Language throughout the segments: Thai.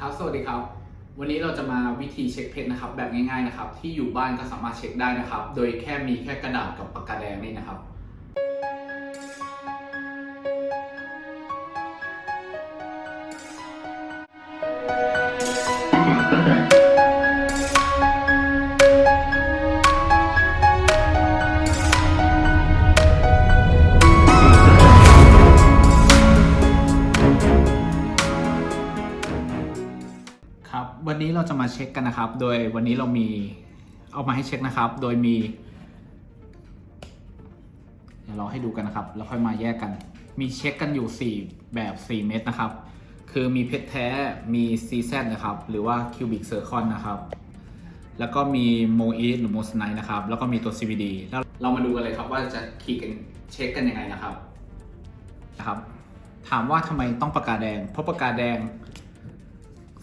ครับ สวัสดีครับ วันนี้เราจะมาวิธีเช็คเพชรนะครับ แบบง่ายๆนะครับ ที่อยู่บ้านก็สามารถเช็คได้นะครับ โดยแค่มีแค่กระดาษกับปากกาแดงนี่นะครับ นนี้เราจะมาเช็คกันนะครับ โดยวันนี้เรามีเอามาให้เช็คนะครับ โดยมี เดี๋ยวเราให้ดูกันนะครับ แล้วค่อยมาแยกกัน มีเช็คกันอยู่ 4 แบบ 4 เม็ดนะครับ คือมีเพชรแท้มี CZ นะครับ หรือว่า Cubic Zircon นนะครับแล้วก็มีโมอีหรือโมสไนนะครับ แล้วก็มีตัว CVD แล้วเรามาดูกันเลยครับว่าจะคีย์กันเช็คกันยังไงนะครับนะครับ ถามว่าทำไมต้องปากกาแดง เพราะปากกาแดง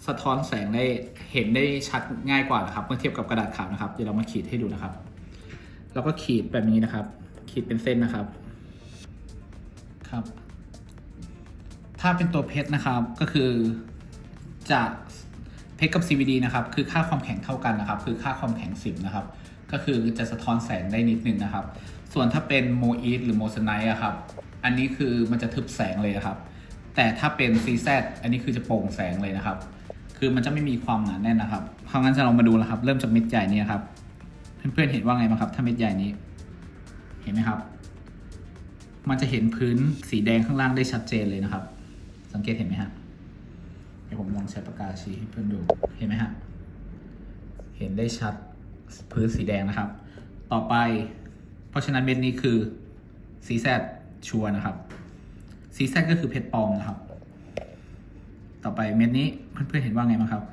สะท้อนแสงได้เห็นได้ชัดง่ายกว่านะครับเมื่อเทียบกับกระดาษขาวนะครับเดี๋ยวเรามาขีดให้ดูนะครับเราก็ขีดแบบนี้นะครับ ขีดเป็นเส้นนะครับครับ ถ้าเป็นตัวเพชรนะครับก็คือจะเพชรกับ CVD นะครับคือค่าความแข็งเท่ากันนะครับ คือค่าความแข็ง 10 นะครับ ก็คือจะสะท้อนแสงได้นิดนึงนะครับ ส่วนถ้าเป็นโมอีทหรือโมสไนอะครับอันนี้คือมันจะทึบแสงเลยนะครับ แต่ถ้าเป็น CZ อันนี้คือจะโปร่งแสงเลยนะครับ คือมันจะไม่มีความหนาแน่นนะครับเพราะงั้นจะเรามาดูนะครับ เริ่มจากเม็ดใหญ่นี้ครับ เพื่อนๆเห็นว่าไงบ้างครับ ถ้าเม็ดใหญ่นี้ เห็นไหมครับ มันจะเห็นพื้นสีแดงข้างล่างได้ชัดเจนเลยนะครับ สังเกตเห็นไหมฮะเดี๋ยวผมลองใช้ปากกาชี้ให้เพื่อนดู เห็นไหมฮะ เห็นได้ชัดพื้นสีแดงนะครับ ต่อไป เพราะฉะนั้นเม็ดนี้คือ CZ ชัวนะครับ CZ ก็คือเพชรปลอมนะครับ ต่อไปเม็ดนี้เพื่อนๆเห็นว่าไงบ้างครับ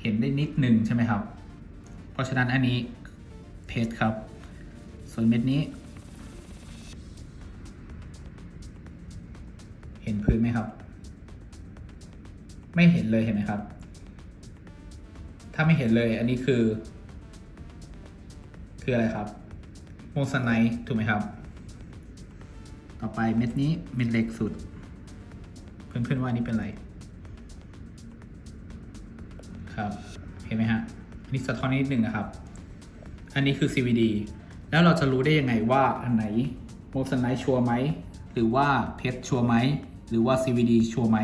เห็นได้นิดหนึ่งใช่ไหมครับ เพราะฉะนั้นอันนี้เพชรครับ ส่วนเม็ดนี้ เห็นพื้นไหมครับ ไม่เห็นเลยเห็นไหมครับ ถ้าไม่เห็นเลยอันนี้คือ คืออะไรครับโมซไนท์ถูกไหมครับ ต่อไปเม็ดนี้เม็ดเล็กสุด เพื่อนๆว่านี่เป็นอะไร ครับเห็นไหมฮะอันนี้สะท้อนนิดหนึ่งนะครับ อันนี้คือ CVD แล้วเราจะรู้ได้ยังไงว่าอันไหนโมสไนชัวร์ไหมหรือว่าเพชรชัวร์ไหมหรือว่า CVD ชัวร์ไหม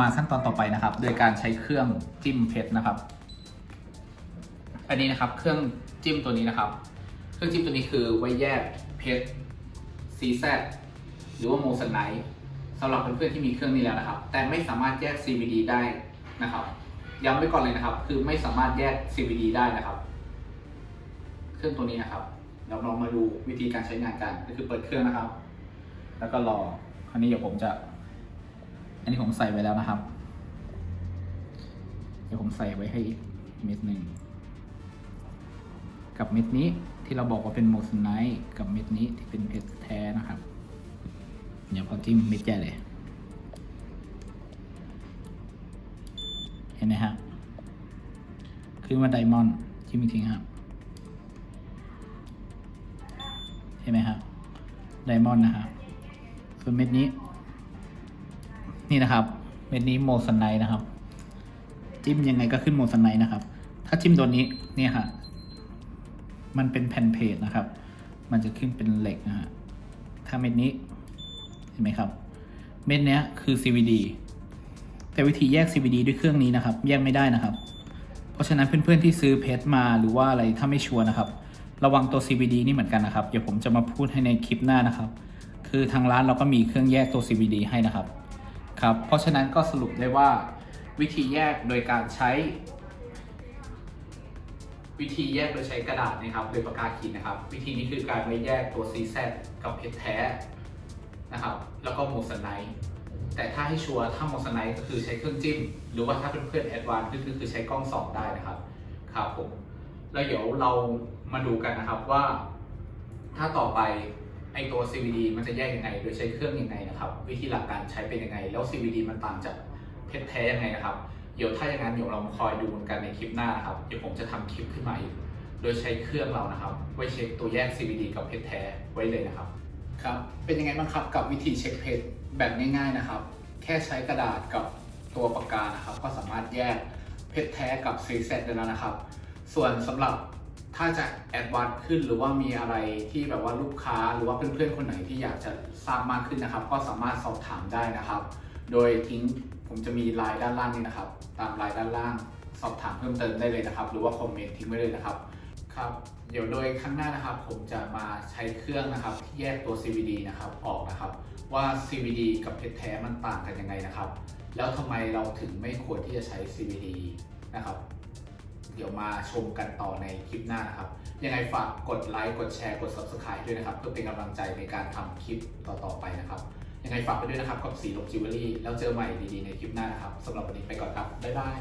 มาขั้นตอนต่อไปนะครับ โดยการใช้เครื่องจิ้มเพชรนะครับ อันนี้นะครับเครื่องจิ้มตัวนี้นะครับ เครื่องจิ้มตัวนี้คือไว้แยกเพชร CZ หรือว่าโมสไนสำหรับเพื่อนๆที่มีเครื่องนี้แล้วนะครับ แต่ไม่สามารถแยก CVD ได้นะครับย้ำไว้ก่อนเลยนะครับ คือไม่สามารถแยก CVD ได้นะครับ เครื่องตัวนี้นะครับ เราลองมาดูวิธีการใช้งานกันก็คือเปิดเครื่องนะครับ แล้วก็รอคราวนี้เดี๋ยวผมจะ อันนี้ผมใส่ไว้แล้วนะครับ เดี๋ยวผมใส่ไว้ให้อีกเม็ดหนึ่งกับเม็ดนี้ที่เราบอกว่าเป็นโมสไนท์กับเม็ดนี้ที่เป็นเพชรแท้นะครับ เดี๋ยวพอจิ้มเม็ดใหญ่เลย เห็นไหมฮะขึ้นว่าไดมอนด์จิ้มอีกทีครับเห็นไหมครับไดมอนด์นะครับส่วนเม็ดนี้ นี่นะครับ เม็ดนี้โมสไนท์นะครับ จิ้มยังไงก็ขึ้นโมสไนท์นะครับ ถ้าจิ้มตัวนี้เนี่ยฮะมันเป็นแผ่นเพจนะครับ มันจะขึ้นเป็นเหล็กนะฮะถ้าเม็ดนี้ เห็นไหมครับ เม็ดเนี้ยคือ CVD แต่วิธีแยก CVD ด้วยเครื่องนี้นะครับ แยกไม่ได้นะครับ เพราะฉะนั้นเพื่อนๆที่ซื้อเพชรมาหรือว่าอะไรถ้าไม่ชัวร์นะครับ ระวังตัว CVD นี่เหมือนกันนะครับ เดี๋ยวผมจะมาพูดให้ในคลิปหน้านะครับ คือทางร้านเราก็มีเครื่องแยกตัว CVD ให้นะครับครับ เพราะฉะนั้นก็สรุปได้ว่าวิธีแยกโดยการใช้ วิธีแยกโดยใช้กระดาษนะครับ โดยปากกาขีดนะครับ วิธีนี้คือการไว้แยกตัว CZ กับเพชรแท้ นะครับ แล้วก็โมสไนท์แต่ถ้าให้ชัวร์ถ้าโมสไนท์ก็คือใช้เครื่องจิ้ม หรือว่าถ้าเป็นเพื่อนแอดวานซ์ก็คือใช้กล้องส่องได้นะครับครับผมแล้วเดี๋ยวเรามาดูกันนะครับว่า ถ้าต่อไปไอตัว CVD มันจะแยกยังไง โดยใช้เครื่องยังไงนะครับ วิธีหลักการใช้เป็นยังไง แล้ว CVD มันต่างจากเพชรแท้ยังไงนะครับเดี๋ยวถ้าอย่างนั้นเดี๋ยวเรามาคอยดูกันในคลิปหน้านะครับเดี๋ยวผมจะทำคลิปขึ้นมาอีก โดยใช้เครื่องเรานะครับ ไว้เช็คตัวแยก CVD กับเพชรแท้ไว้เลยนะครับ ครับเป็นยังไงบ้างครับกับวิธีเช็คเพชรแบบง่ายๆนะครับ แค่ใช้กระดาษกับตัวปากกานะครับ ก็สามารถแยกเพชรแท้กับซีเซตได้แล้วนะครับ ส่วนสำหรับถ้าจะแอดวานซ์ขึ้นหรือว่ามีอะไรที่แบบว่าลูกค้าหรือว่าเพื่อนๆคนไหนที่อยากจะทราบมากขึ้นนะครับ ก็สามารถสอบถามได้นะครับ โดยทิ้งผมจะมีไลน์ด้านล่างนี้นะครับ ตามไลน์ด้านล่าง สอบถามเพิ่มเติมได้เลยนะครับ หรือว่าคอมเมนต์ทิ้งไว้เลยนะครับ ครับ เดี๋ยวโดยครั้งหน้านะครับ ผมจะมาใช้เครื่องนะครับที่แยกตัว CVD นะครับออกนะครับ ว่า CVD กับเพชรแท้มันต่างกันยังไงนะครับ แล้วทำไมเราถึงไม่ควรที่จะใช้ CVD นะครับ เดี๋ยวมาชมกันต่อในคลิปหน้านะครับ ยังไงฝากกดไลค์กดแชร์กด Subscribe ด้วยนะครับ เพื่อเป็นกำลังใจในการทำคลิปต่อๆไปนะครับ ยังไงฝากไปด้วยนะครับกับสีลมจิวเวลรี่แล้วเจอใหม่ดีๆในคลิปหน้านะครับสำหรับวันนี้ไปก่อนครับบ๊ายบาย